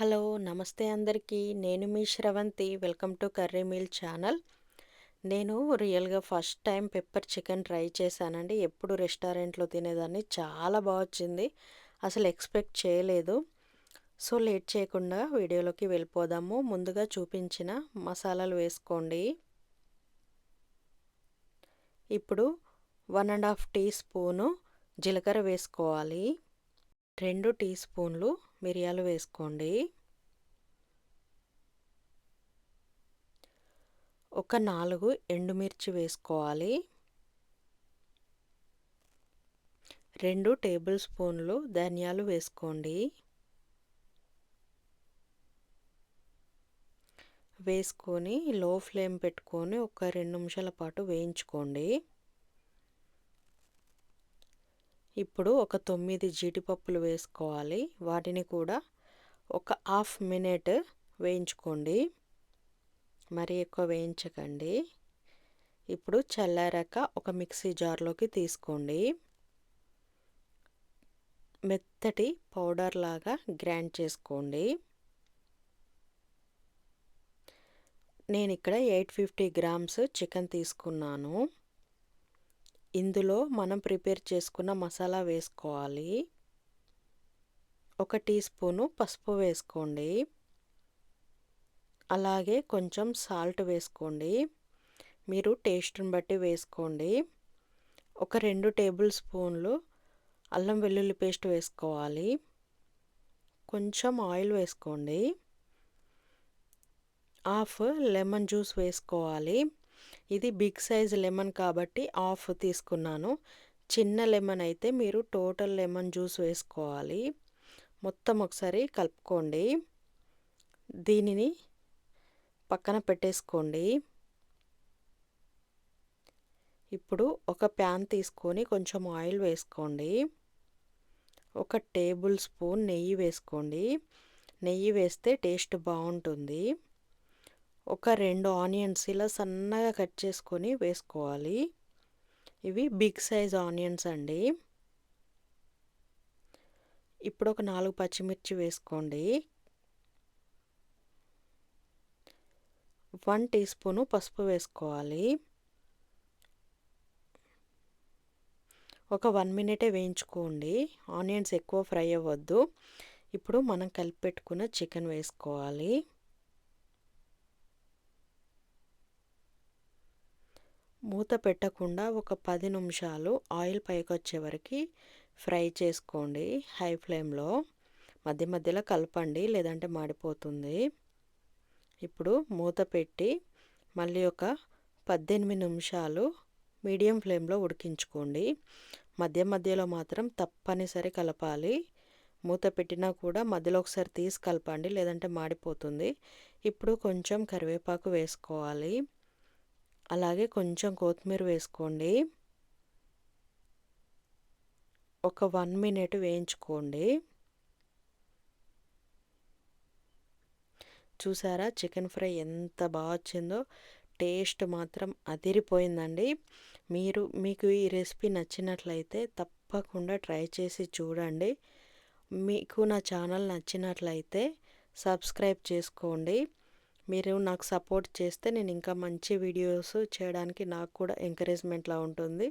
Hello నమస్తే అందరికీ. నేను మీ Sravanthi. Welcome to curry meal channel. నేను రియల్గా first time pepper chicken try చేశానండి. ఎప్పుడు రెస్టారెంట్లో తినేదాన్ని చాలా బాగా వచ్చింది. అసలు ఎక్స్పెక్ట్ చేయలేదు. సో లేట్ చేయకుండా వీడియోలోకి వెళ్ళిపోదాము. ముందుగా చూపించిన మసాలాలు వేసుకోండి. ఇప్పుడు one and half teaspoon జీలకర్ర వేసుకోవాలి. రెండు టీ స్పూన్లు మిరియాలు వేసుకోండి. ఒక నాలుగు ఎండుమిర్చి వేసుకోవాలి. రెండు టేబుల్ స్పూన్లు ధనియాలు వేసుకోండి. వేసుకొని లో ఫ్లేమ్ పెట్టుకొని ఒక రెండు నిమిషాల పాటు వేయించుకోండి. ఇప్పుడు ఒక తొమ్మిది జీడిపప్పులు వేసుకోవాలి. వాటిని కూడా ఒక హాఫ్ మినిట్ వేయించుకోండి. మరి ఎక్కువ వేయించకండి. ఇప్పుడు చల్లారాక ఒక మిక్సీ జార్లోకి తీసుకోండి. మెత్తటి పౌడర్ లాగా గ్రైండ్ చేసుకోండి. నేను ఇక్కడ ఎయిట్ ఫిఫ్టీ గ్రామ్స్ చికెన్ తీసుకున్నాను. ఇందులో మనం ప్రిపేర్ చేసుకున్న మసాలా వేసుకోవాలి. ఒక టీ స్పూను పసుపు వేసుకోండి. అలాగే కొంచెం సాల్ట్ వేసుకోండి. మీరు టేస్ట్ని బట్టి వేసుకోండి. ఒక రెండు టేబుల్ స్పూన్లు అల్లం వెల్లుల్లి పేస్ట్ వేసుకోవాలి. కొంచెం ఆయిల్ వేసుకోండి. హాఫ్ లెమన్ జ్యూస్ వేసుకోవాలి. ఇది బిగ్ సైజ్ లెమన్ కాబట్టి హాఫ్ తీసుకున్నాను. చిన్న లెమన్ అయితే మీరు టోటల్ లెమన్ జ్యూస్ వేసుకోవాలి. మొత్తం ఒకసారి కలుపుకోండి. దీనిని పక్కన పెట్టేసుకోండి. ఇప్పుడు ఒక ప్యాన్ తీసుకొని కొంచెం ఆయిల్ వేసుకోండి. ఒక టేబుల్ స్పూన్ నెయ్యి వేసుకోండి. నెయ్యి వేస్తే టేస్ట్ బాగుంటుంది. ఒక రెండు ఆనియన్స్ ఇలా సన్నగా కట్ చేసుకొని వేసుకోవాలి. ఇవి బిగ్ సైజ్ ఆనియన్స్ అండి. ఇప్పుడు ఒక నాలుగు పచ్చిమిర్చి వేసుకోండి. వన్ టీ స్పూను పసుపు వేసుకోవాలి. ఒక వన్ మినిటే వేయించుకోండి. ఆనియన్స్ ఎక్కువ ఫ్రై అవ్వద్దు. ఇప్పుడు మనం కలిపి పెట్టుకున్న చికెన్ వేసుకోవాలి. మూత పెట్టకుండా ఒక పది నిమిషాలు ఆయిల్ పైకి వచ్చే వరకు ఫ్రై చేసుకోండి హై ఫ్లేమ్లో. మధ్య మధ్యలో కలపండి లేదంటే మాడిపోతుంది. ఇప్పుడు మూత పెట్టి మళ్ళీ ఒక పద్దెనిమిది నిమిషాలు మీడియం ఫ్లేమ్లో ఉడికించుకోండి. మధ్య మధ్యలో మాత్రం తప్పనిసరి కలపాలి. మూత పెట్టినా కూడా మధ్యలో ఒకసారి తీసి కలపండి లేదంటే మాడిపోతుంది. ఇప్పుడు కొంచెం కరివేపాకు వేసుకోవాలి. అలాగే కొంచెం కొత్తిమీర వేసుకోండి. ఒక వన్ మినిట్ వేయించుకోండి. చూసారా చికెన్ ఫ్రై ఎంత బాగా వచ్చిందో? టేస్ట్ మాత్రం అదిరిపోయిందండి. మీరు మీకు ఈ రెసిపీ నచ్చినట్లయితే తప్పకుండా ట్రై చేసి చూడండి. మీకు నా ఛానల్ నచ్చినట్లయితే సబ్స్క్రైబ్ చేసుకోండి. మీరు నాకు సపోర్ట్ చేస్తే నేను ఇంకా మంచి వీడియోస్ చేయడానికి నాకు కూడా ఎంకరేజ్మెంట్లా ఉంటుంది.